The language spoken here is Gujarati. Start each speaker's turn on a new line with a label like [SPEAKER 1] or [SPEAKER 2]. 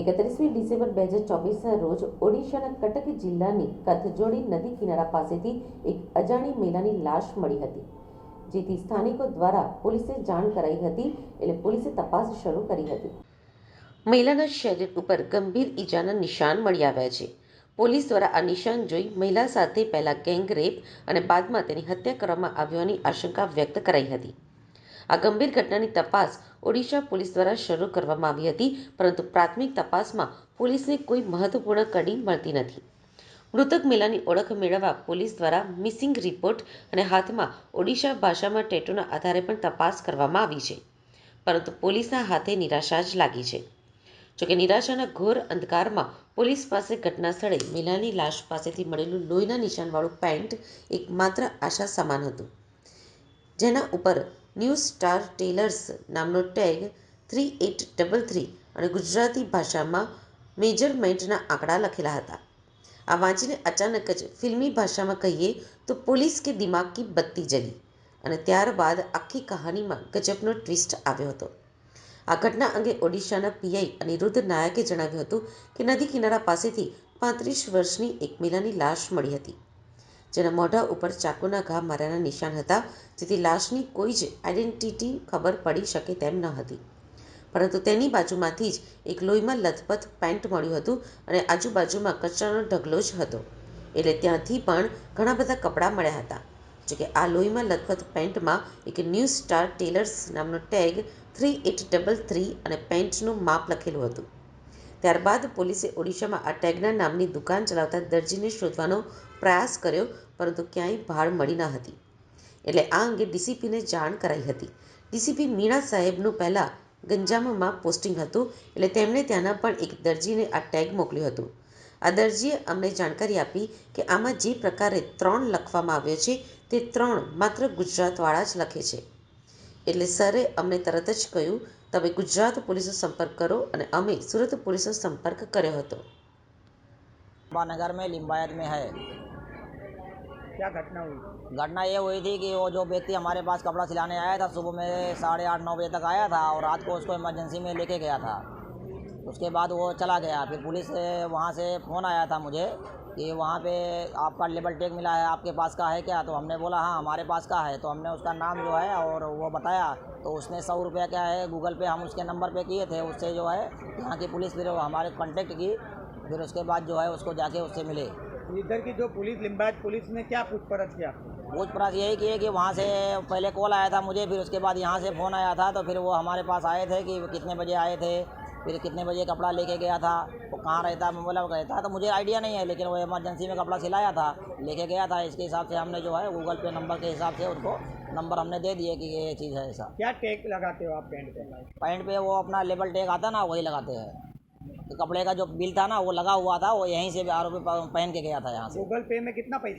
[SPEAKER 1] એકત્રીસમી ડિસેમ્બર બે હજાર ચોવીસના રોજ ઓડિશાના કટક જિલ્લાની કથજોડી નદી કિનારા પાસેથી એક અજાણી મહિલાની લાશ મળી હતી, જેથી સ્થાનિકો દ્વારા પોલીસે જાણ કરાઈ હતી એટલે પોલીસે તપાસ શરૂ કરી હતી. મહિલાના શરીર ઉપર ગંભીર ઈજાના નિશાન મળી આવ્યા છે. પોલીસ દ્વારા આ નિશાન જોઈ મહિલા સાથે પહેલા ગેંગ રેપ અને બાદમાં તેની હત્યા કરવામાં આવ્યાની આશંકા વ્યક્ત કરાઈ હતી. આ ગંભીર ઘટનાની તપાસ ઓડિશા પોલીસ દ્વારા શરૂ કરવામાં આવી હતી, પરંતુ પ્રાથમિક તપાસમાં પોલીસને કોઈ મહત્વપૂર્ણ કડી મળતી નથી. મૃતક મહિલાની ઓળખ મેળવવા પોલીસ દ્વારા મિસિંગ રિપોર્ટ અને હાથમાં ઓડિશા ભાષામાં ટેટોના આધારે પણ તપાસ કરવામાં આવી છે, પરંતુ પોલીસના હાથે નિરાશા જ લાગી છે. જોકે નિરાશાના ઘોર અંધકારમાં પોલીસ પાસે ઘટના સ્થળે મહિલાની લાશ પાસેથી મળેલું લોહીના નિશાનવાળું પેન્ટ એક માત્ર આશા સમાન હતું, જેના ઉપર ન્યૂ સ્ટાર ટેલર્સ નામનો tag three eight double three અને ગુજરાતી ભાષામાં મેજરમેન્ટના આંકડા લખેલા હતા. આ વાંચીને અચાનક જ ફિલ્મી ભાષામાં કહીએ તો પોલીસ કે દિમાગ કી બત્તી જલી અને ત્યારબાદ આખી કહાનીમાં ગજબનો ટ્વિસ્ટ આવ્યો હતો. આ ઘટના અંગે ઓડિશાના પીઆઈ અનિરુદ્ધ નાયકે જણાવ્યું હતું કે નદી કિનારા પાસેથી પાંત્રીસ વર્ષની એક મહિલાની લાશ મળી હતી. જેના મોઢા ઉપર ચાકુના ઘા માર્યાના નિશાન હતા. જેથી લાશની કોઈ જ આઈડેન્ટિટી ખબર પડી શકે તેમ ન હતી. પરંતુ તેની બાજુમાંથી જ એક લોહીમાં લથપથ પેન્ટ મળ્યું હતું અને આજુબાજુમાં કચરાનો ઢગલો જ હતો. એટલે ત્યાંથી પણ ઘણા બધા કપડાં મળ્યા હતા. જોકે આ લોહીમાં લથપથ પેન્ટમાં એક ન્યૂ સ્ટાર ટેલર્સ નામનો tag three eight double three અને પેન્ટનું માપ લખેલું હતું. ત્યારબાદ પોલીસે ઓડિશામાં આ ટેગના નામની દુકાન ચલાવતા દરજીને શોધવાનો પ્રયાસ કર્યો, પરંતુ ક્યાંય ભાળ મળી ન હતી. એટલે આ અંગે ડીસીપીને જાણ કરાઈ હતી. ડીસીપી મીણા સાહેબનું પહેલાં ગંજામમાં પોસ્ટિંગ હતું, એટલે તેમણે ત્યાંના પણ એક દરજીને આ ટેગ મોકલ્યું હતું. આ દરજીએ અમને જાણકારી આપી કે આમાં જે પ્રકારે ત્રણ લખવામાં આવ્યો છે, તે ત્રણ માત્ર ગુજરાતવાળા જ લખે છે. એટલે સરે અમને તરત જ કહ્યું તમે ગુજરાત પોલીસનો સંપર્ક કરો અને અમે સુરત પોલીસનો સંપર્ક કર્યો હતો
[SPEAKER 2] नगर में लिम्बायत में है
[SPEAKER 3] क्या घटना हुई
[SPEAKER 2] घटना ये हुई थी कि वो जो व्यक्ति हमारे पास कपड़ा सिलाने आया था सुबह में साढ़े आठ नौ बजे तक आया था और रात को उसको इमरजेंसी में लेके गया था उसके बाद वो चला गया। फिर पुलिस वहाँ से फ़ोन आया था मुझे कि वहाँ पे आपका लेबल टेग मिला है आपके पास का है क्या? तो हमने बोला हाँ हमारे पास का है। तो हमने उसका नाम जो है और वो बताया। तो उसने सौ रुपया क्या है गूगल पे हम उसके नंबर पे किए थे। उससे जो है यहाँ की पुलिस फिर हमारे कांटेक्ट की फिर उसके बाद जो है उसको जाके उससे मिले।
[SPEAKER 3] इधर की जो पुलिस लिम्बायत पुलिस ने क्या पूछपरछ किया?
[SPEAKER 2] पूछपरछ यही की है कि वहाँ से पहले कॉल आया था मुझे फिर उसके बाद यहाँ से फ़ोन आया था। तो फिर वो हमारे पास आए थे कि कितने बजे आए थे फिर कितने बजे कपड़ा लेके गया था वो कहाँ रहता मैं बोला रहता है तो मुझे आइडिया नहीं है। लेकिन वो इमरजेंसी में कपड़ा सिलाया था लेके गया था। इसके हिसाब से हमने जो है गूगल पे नंबर के हिसाब से उसको नंबर हमने दे दिए कि ये चीज़ है ऐसा।
[SPEAKER 3] क्या टैग लगाते हो आप पैंट पे
[SPEAKER 2] पैंट पे वो अपना लेबल टैग आता ना वही लगाते हैं। तो कपड़े का जो बिल था ना वो लगा हुआ था वो यहीं से आरोपी पहन के गया था यहाँ से।
[SPEAKER 3] गूगल पे में कितना पैसा